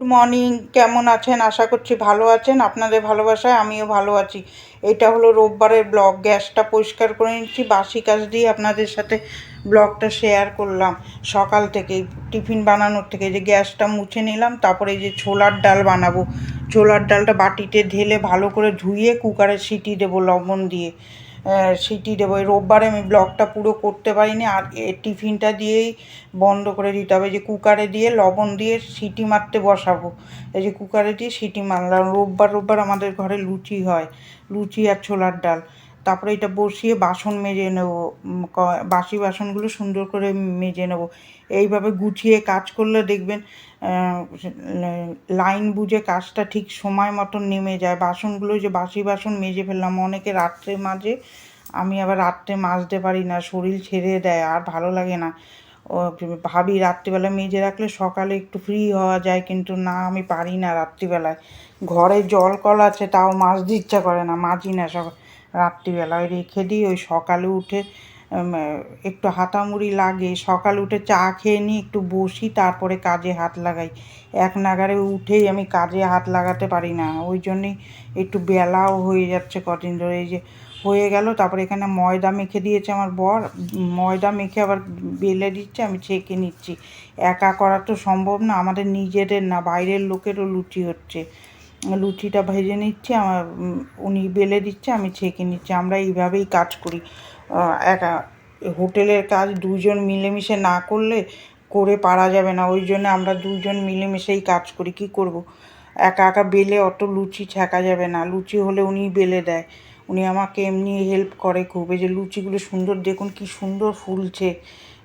Good morning কেমন আছেন? আশা করছি ভালো আছেন। আপনাদের ভালোবাসায় আমিও ভালো আছি। এটা হলো রোববারের ব্লগ। গ্যাসটা পরিষ্কার করে নিচ্ছি। বাসি কাজ দিয়ে আপনাদের সাথে ব্লগটা শেয়ার করলাম। সকাল থেকে টিফিন বানানোর থেকে যে গ্যাসটা মুছে নিলাম, তারপরে যে ছোলার ডাল বানাবো। ছোলার ডালটা বাটিতে ঢেলে ভালো করে ধুয়ে কুকারে সিটি দেবো লবণ দিয়ে। সিটি দেবো। রোববারে আমি ব্লগটা পুরো করতে পারিনি। আর টিফিনটা দিয়েই বন্ধ করে দিতে হবে। যে কুকারে দিয়ে লবণ দিয়ে সিটি মারতে বসাবো। এই যে কুকারে দিয়ে সিটি মারলাম। রোববার রোববার আমাদের ঘরে লুচি হয়। লুচি আর ছোলার ডাল। তারপরে এটা বসিয়ে বাসন মেজে নেব বাসি বাসনগুলো সুন্দর করে মেজে নেব। এইভাবে গুছিয়ে কাজ করলে দেখবেন লাইন বুঝে কাজটা ঠিক সময় মতন নেমে যায়। বাসনগুলো যে বাসি বাসন মেজে ফেললাম, অনেকে রাত্রে মাঝে, আমি আবার রাত্রে মাজতে পারি না, শরীর ছেড়ে দেয়, আর ভালো লাগে না। ও, ভাবি রাত্রিবেলা মেজে রাখলে সকালে একটু ফ্রি হওয়া যায়, কিন্তু না, আমি পারি না রাত্রিবেলায়। ঘরে জল কল আছে, তাও মাজতে ইচ্ছা করে না, মাজি না সকাল রাত্রিবেলায় রেখে দিই। ওই সকালে উঠে একটু হাতামুড়ি লাগে, সকালে উঠে চা খেয়ে নিই, একটু বসি, তারপরে কাজে হাত লাগাই। এক নাগারে উঠেই আমি কাজে হাত লাগাতে পারি না। ওই জন্যই একটু বেলাও হয়ে যাচ্ছে কদিন ধরে। এই যে হয়ে গেল, তারপরে এখানে ময়দা মেখে দিয়েছে আমার বর। ময়দা মেখে আবার বেলে দিচ্ছে, আমি ছেঁকে নিচ্ছি। একা করা তো সম্ভব না, আমাদের নিজেদের না, বাইরের লোকেরও লুচি হচ্ছে। লুচিটা ভেজে নিচ্ছি, আমার উনি বেলে দিচ্ছে, আমি ছেঁকে নিচ্ছি। আমরা এইভাবেই কাজ করি। একা, হোটেলের কাজ দুজন মিলেমিশে না করলে করে পারা যাবে না। ওই জন্য আমরা দুজন মিলেমিশেই কাজ করি। কি করব। একা একা বেলে অত লুচি ছেঁকা যাবে না। লুচি হলে উনি বেলে দেয়। উনি আমাকে এমনি হেল্প করে খুব। যে লুচিগুলো সুন্দর, দেখুন কি সুন্দর ফুলছে।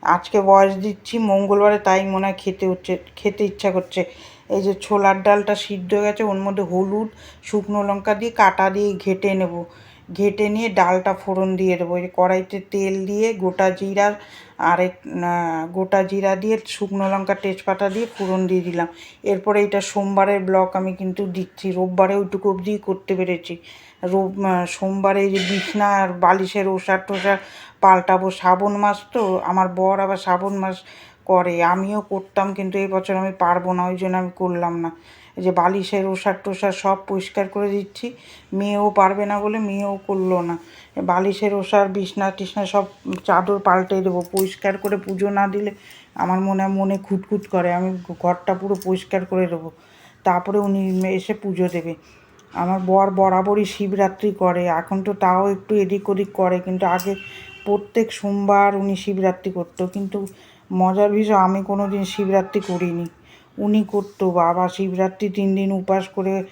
আজকে বয়স দিচ্ছি, মঙ্গলবারে তাই মনে হয় খেতে হচ্ছে, খেতে ইচ্ছা করছে। এই যে ছোলার ডালটা সিদ্ধ হয়ে গেছে, ওর মধ্যে হলুদ, শুকনো লঙ্কা দিয়ে কাটা দিয়ে ঘেটে নেব। ঘেটে নিয়ে ডালটা ফোড়ন দিয়ে দেবো। এই কড়াইতে তেল দিয়ে গোটা জিরা আর গোটা জিরা দিয়ে শুকনো লঙ্কা তেজপাতা দিয়ে ফোড়ন দিয়ে দিলাম। এরপরে এটা সোমবারের ব্লক আমি কিন্তু দিচ্ছি। রোববারে ওইটুকু অবধিই করতে পেরেছি। রোব সোমবারে যে বিছনা আর বালিশের ওষার টোষার পাল্টাবো। শ্রাবণ মাস তো, আমার বর আবার শ্রাবণ মাস করে, আমিও করতাম কিন্তু এই বছর আমি পারব না, ওই জন্য আমি করলাম না। এই যে বালিশের ওষার টোষার সব পরিষ্কার করে দিচ্ছি, মেয়েও পারবে না বলে মেয়েও করল না। বালিশের ওষার, বিছনা টিছনা সব চাদর পাল্টে দেবো, পরিষ্কার করে পুজো না দিলে আমার মনে মনে খুঁতখুত করে, আমি ঘরটা পুরো পরিষ্কার করে দেবো। তারপরে উনি এসে পুজো দেবে। আমার বর বরাবরই শিবরাত্রি করে, এখন তো তাও একটু এদিক ওদিক করে, কিন্তু আগে প্রত্যেক সোমবার উনি শিবরাত্রি করতো, কিন্তু মজার বিষয়, আমি কোনো দিন শিবরাত্রি করিনি। উনি করতো, বাবা। শিবরাত্রি তিন দিন উপাস করে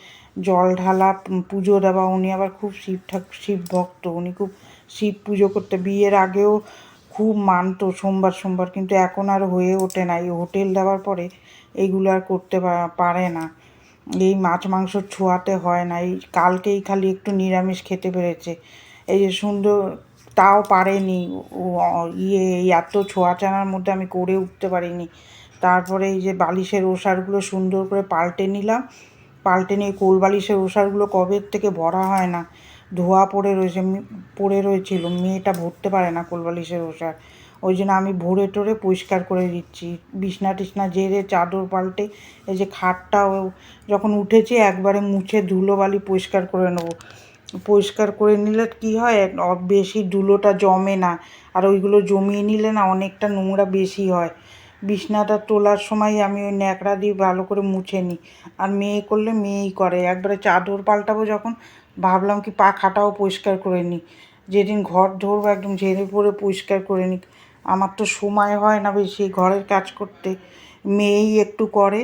জল ঢালা পুজো দেওয়া। উনি আবার খুব শিব ঠাকুর শিব ভক্ত। উনি খুব শিব পুজো করতে। বিয়ের আগেও খুব মানতো সোমবার সোমবার। কিন্তু এখন আর হয়ে ওঠে না। এই হোটেল দেওয়ার পরে এইগুলো আর করতে পারে না। এই মাছ মাংস ছোঁয়াতে হয় না। এই কালকেই খালি একটু নিরামিষ খেতে পেরেছে। এই যে সুন্দর তাও পারেনি। ইয়ে এত ছোঁয়া চানার মধ্যে আমি করে উঠতে পারিনি। তারপরে এই যে বালিশের ওষারগুলো সুন্দর করে পাল্টে নিলাম। পাল্টে নিয়ে কোল বালিশের ওষারগুলো কবের থেকে ভরা হয় না। ধোয়া পড়ে রয়েছে পড়ে রয়েছিল। মেয়েটা ভরতে পারে না কোল বালিশের ওষার। ওই জন্য আমি ভরে টরে পরিষ্কার করে দিচ্ছি। বিছনা টিছনা জেরে চাদর পাল্টে এই যে খাটটাও যখন উঠেছে একবারে মুছে ধুলোবালি পরিষ্কার করে নেব। পরিষ্কার করে নিলে কি হয়? বেশি ধুলোটা জমে না। আর ওইগুলো জমিয়ে নিলে না অনেকটা নোংরা বেশি হয়। বিছনাটা তোলার সময় আমি ওই ন্যাকড়া দিয়ে ভালো করে মুছে নিই। আর মেয়ে করলে মেয়েই করে। একবারে চাদর পাল্টাবো যখন, ভাবলাম কি পাখাটাও পরিষ্কার করে নিই। যেদিন ঘর ধরবো একদম ঝেড়ে পরে পরিষ্কার করে নিই। আমার তো সময় হয় না বেশি ঘরের কাজ করতে। মেয়েই একটু করে।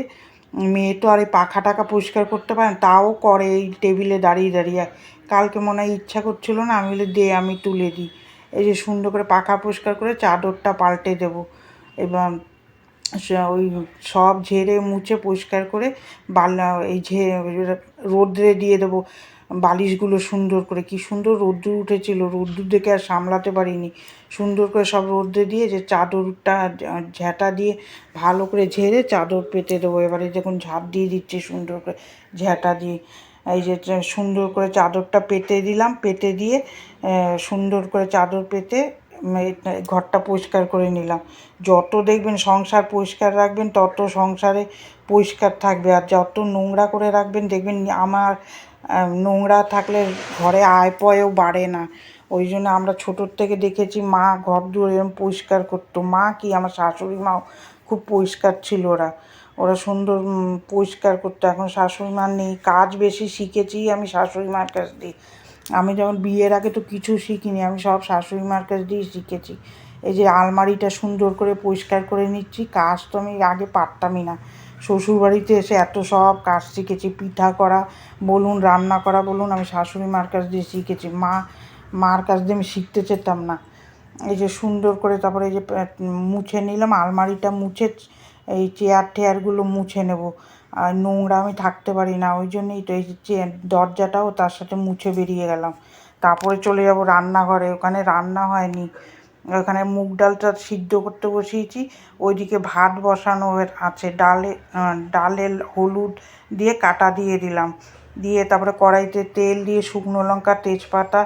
মেয়ে তো আর এই পাখা টাকা পরিষ্কার করতে পারে তাও করে এই টেবিলে দাঁড়িয়ে দাঁড়িয়ে। কালকে মনে হয় ইচ্ছা করছিল না, আমি বলে দে, আমি তুলে দিই। এই যে সুন্দর করে পাখা পরিষ্কার করে চাদরটা পাল্টে দেবো। এবার ওই সব ঝেড়ে মুছে পরিষ্কার করে বালা এই ঝে রোদ্রে দিয়ে দেবো। বালিশগুলো সুন্দর করে, কি সুন্দর রোদ্দুর উঠেছিল, রোদ্দুর দেখে আর সামলাতে পারিনি। সুন্দর করে সব রোদ্রে দিয়ে যে চাদরটা ঝ্যাঁটা দিয়ে ভালো করে ঝেড়ে চাদর পেতে দেবো। এবারে যখন ঝাঁপ দিয়ে দিচ্ছে সুন্দর করে ঝ্যাঁটা দিয়ে। এই যে সুন্দর করে চাদরটা পেতে দিলাম, পেতে দিয়ে সুন্দর করে চাদর পেতে ঘরটা পরিষ্কার করে নিলাম। যত দেখবেন সংসার পরিষ্কার রাখবেন, তত সংসারে পরিষ্কার থাকবে। আর যত নোংরা করে রাখবেন, দেখবেন আমার নোংরা থাকলে ঘরে আয় পয়ও বাড়ে না। ওই জন্য আমরা ছোটোর থেকে দেখেছি, মা ঘর দুয়ার এরকম পরিষ্কার করতো। মা কি, আমার শাশুড়ি মাও খুব পরিষ্কার ছিল ওরা। ওরা সুন্দর পরিষ্কার করতো। এখন শাশুড়ি মার নেই, কাজ বেশি শিখেছি আমি শাশুড়ি মার কাছ দিয়ে। আমি যখন বিয়ের আগে তো কিছু শিখিনি, আমি সব শাশুড়ি মার কাছ দিয়েই শিখেছি। এই যে আলমারিটা সুন্দর করে পরিষ্কার করে নিচ্ছি, কাজ তো আমি আগে পারতামই না। শ্বশুরবাড়িতে এসে এত সব কাজ শিখেছি, পিঠা করা বলুন, রান্না করা বলুন, আমি শাশুড়ি মার কাছ দিয়ে শিখেছি। মা, মার কাছ দিয়ে আমি শিখতে চেতাম না। এই যে সুন্দর করে তারপরে এই যে মুছে নিলাম, আলমারিটা মুছে এই চেয়ার টেয়ারগুলো মুছে নেব। আর নোংরা আমি থাকতে পারি না, ওই জন্যই তো এই দরজাটাও তার সাথে মুছে বেরিয়ে গেলাম। তারপরে চলে যাব রান্নাঘরে, ওখানে রান্না হয়নি। ওখানে মুগ ডালটা সিদ্ধ করতে বসিয়েছি, ওইদিকে ভাত বসানো আছে, ডালে ডালে হলুদ দিয়ে কাটা দিয়ে দিলাম। দিয়ে তারপরে কড়াইতে তেল দিয়ে শুকনো লঙ্কা, তেজপাতা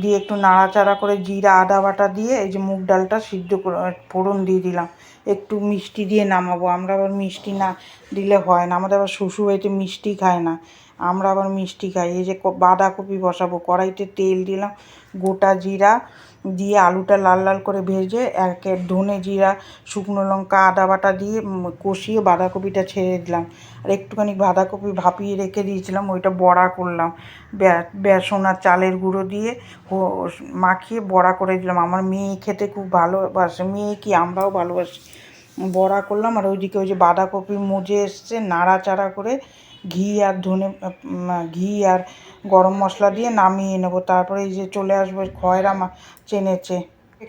দিয়ে একটু নাড়াচাড়া করে জিরা, আদা বাটা দিয়ে এই যে মুগ ডালটা সিদ্ধ ফোড়ন দিয়ে দিলাম। একটু মিষ্টি দিয়ে নামাবো। আমরা আবার মিষ্টি না দিলে হয় না। আমাদের আবার শ্বশুরবাড়িতে মিষ্টি খায় না। আমরা আবার মিষ্টি খাই। এই যে বাঁধাকপি বসাবো, কড়াইতে তেল দিলাম, গোটা জিরা দিয়ে আলুটা লাল লাল করে ভেজে একে ধনে জিরা, শুকনো লঙ্কা, আদা বাটা দিয়ে কষিয়ে বাঁধাকপিটা ছেড়ে দিলাম। আর একটুখানি বাঁধাকপি ভাপিয়ে রেখে দিয়েছিলাম, ওইটা বড়া করলাম। বেসন আর চালের গুঁড়ো দিয়ে মাখিয়ে বড়া করে দিলাম। আমার মেয়ে খেতে খুব ভালোবাসে, মেয়ে কি আমরাও ভালোবাসি। বড়া করলাম আর ওইদিকে ওই যে বাঁধাকপি মজে এসছে, নাড়াচাড়া করে ঘি আর ধনে ঘি আর গরম মশলা দিয়ে নামিয়ে নেব। তারপরে এই যে চলে আসব খয়রা মাছ চেনেছে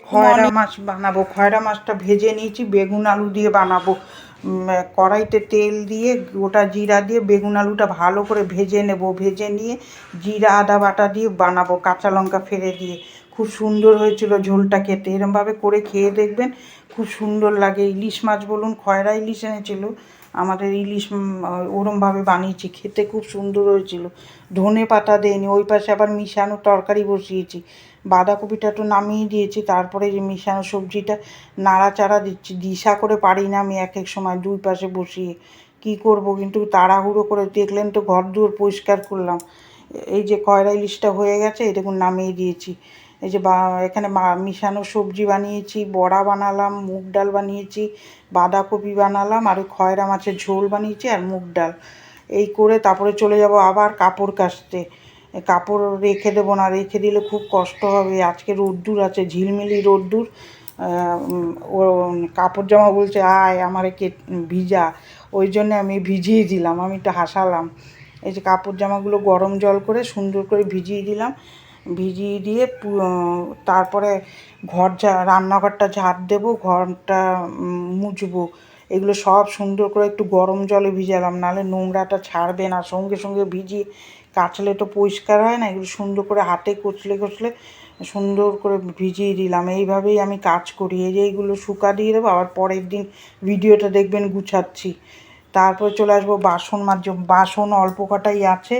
খয়রা মাছ বানাবো। খয়রা মাছটা ভেজে নিয়েছি বেগুন আলু দিয়ে বানাবো। কড়াইতে তেল দিয়ে গোটা জিরা দিয়ে বেগুন আলুটা ভালো করে ভেজে নেব। ভেজে নিয়ে জিরা আদা বাটা দিয়ে বানাবো কাঁচা লঙ্কা ফেলে দিয়ে। খুব সুন্দর হয়েছিল ঝোলটা খেতে। এরমভাবে করে খেয়ে দেখবেন খুব সুন্দর লাগে। ইলিশ মাছ বলুন, খয়রা ইলিশ এনেছিল। আমাদের ইলিশ ওরমভাবে বানিয়েছি। খেতে খুব সুন্দর হয়েছিল। ধনে পাতা দেয়নি ওই পাশে আবার মিশানো তরকারি বসিয়েছি। বাঁধাকপিটা তো নামিয়ে দিয়েছি, তারপরে যে মিশানো সবজিটা নাড়াচাড়া দিচ্ছি। দিশা করে পারি না আমি এক এক সময় দুই পাশে বসিয়ে। কি করব কিন্তু তাড়াহুড়ো করে দেখলেন তো ঘর দুয়ার পরিষ্কার করলাম। এই যে কয়রা ইলিশটা হয়ে গেছে এই দেখুন নামিয়ে দিয়েছি। এই যে বা, এখানে মিশানো সবজি বানিয়েছি, বড়া বানালাম, মুগ ডাল বানিয়েছি, বাঁধাকপি বানালাম, আর ওই খয়রা মাছের ঝোল বানিয়েছি আর মুগ ডাল। এই করে তারপরে চলে যাব আবার কাপড় কাচতে। কাপড় রেখে দেবো না, রেখে দিলে খুব কষ্ট হবে। আজকে রোদ্দুর আছে, ঝিলমিলি রোদ্দুর। ও, কাপড় জামা বলছে, আয়, আমার কে, ভিজা। ওই জন্য আমি ভিজিয়ে দিলাম, আমি একটু হাসালাম। এই যে কাপড় জামাগুলো গরম জল করে সুন্দর করে ভিজিয়ে দিলাম। ভিজিয়ে দিয়ে তারপরে ঘর ঝা রান্নাঘরটা ঝাড় দেবো, ঘরটা মুছবো। এগুলো সব সুন্দর করে একটু গরম জলে ভিজালাম নাহলে নোংরাটা ছাড়বে না। সঙ্গে সঙ্গে ভিজিয়ে কাচলে তো পরিষ্কার হয় না, এগুলো সুন্দর করে হাতে কচলে কচলে সুন্দর করে ভিজিয়ে দিলাম। এইভাবেই আমি কাজ করি। এই যে এইগুলো শুকা দিয়ে দেবো, আবার পরের দিন ভিডিওটা দেখবেন গুছাচ্ছি। তারপর চলে আসব বাসন মাঝে, বাসন অল্প কটাই আছে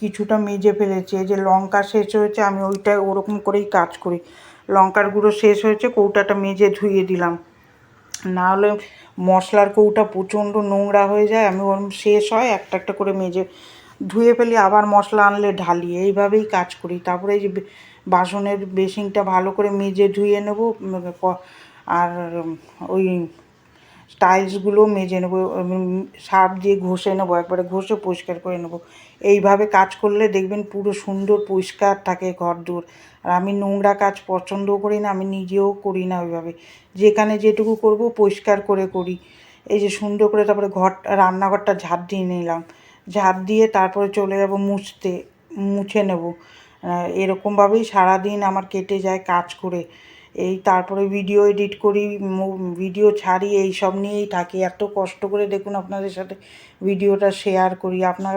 কিছুটা মেজে ফেলেছি, এই যে লঙ্কা শেষ হয়েছে, আমি ওইটা ওরকম করেই কাজ করি। লঙ্কার গুঁড়ো শেষ হয়েছে, কৌটাটা মেজে ধুয়ে দিলাম। না হলে মশলার কৌটা প্রচণ্ড নোংরা হয়ে যায়, আমি ওরম শেষ হয়, একটা একটা করে মেজে ধুয়ে ফেলি, আবার মশলা আনলে ঢালি, এইভাবেই কাজ করি। তারপরে এই যে বাসনের বেসিনটা ভালো করে মেজে ধুয়ে নেব আর ওই টাইলসগুলো মেজে নেব সার্ফ দিয়ে ঘষে নেব, একবারে ঘষে পরিষ্কার করে নেব। এইভাবে কাজ করলে দেখবেন পুরো সুন্দর পরিষ্কার থাকে ঘর দূর আর আমি নোংরা কাজ পছন্দও করি না, আমি নিজেও করি না ওইভাবে। যেখানে যেটুকু করব পরিষ্কার করে করি। এই যে সুন্দর করে তারপরে ঘর, রান্নাঘরটা ঝাঁপ দিয়ে নিলাম। ঝাঁপ দিয়ে তারপরে চলে যাব মুছতে, মুছে নেব। এরকমভাবেই সারাদিন আমার কেটে যায় কাজ করে। এই তারপরে ভিডিও এডিট করি ভিডিও ছাড়ি এই সব নিয়েই থাকি। এত কষ্ট করে দেখুন আপনাদের সাথে ভিডিওটা শেয়ার করি। আপনার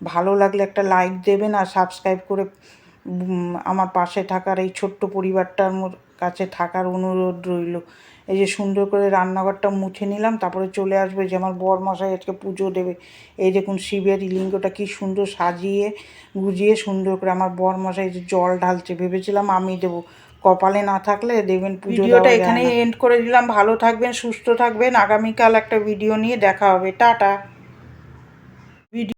ভালো লাগলে একটা লাইক দেবেন আর সাবস্ক্রাইব করে আমার পাশে থাকার এই ছোট্ট পরিবারটার কাছে থাকার অনুরোধ রইল। এই যে সুন্দর করে রান্নাঘরটা মুছে নিলাম, তারপরে চলে আসবে যে আমার বর মশাই আজকে পুজো দেবে। এই দেখুন শিবের লিঙ্গটা কি সুন্দর সাজিয়ে, গুজিয়ে সুন্দর করে আমার বর মশাই যে জল ঢালছে, ভেবেছিলাম আমি দেবো। কপালে না থাকলে দেখবেন ভিডিওটা এখানেই এন্ড করে দিলাম। ভালো থাকবেন সুস্থ থাকবেন। আগামীকাল একটা ভিডিও নিয়ে দেখা হবে। টাটা।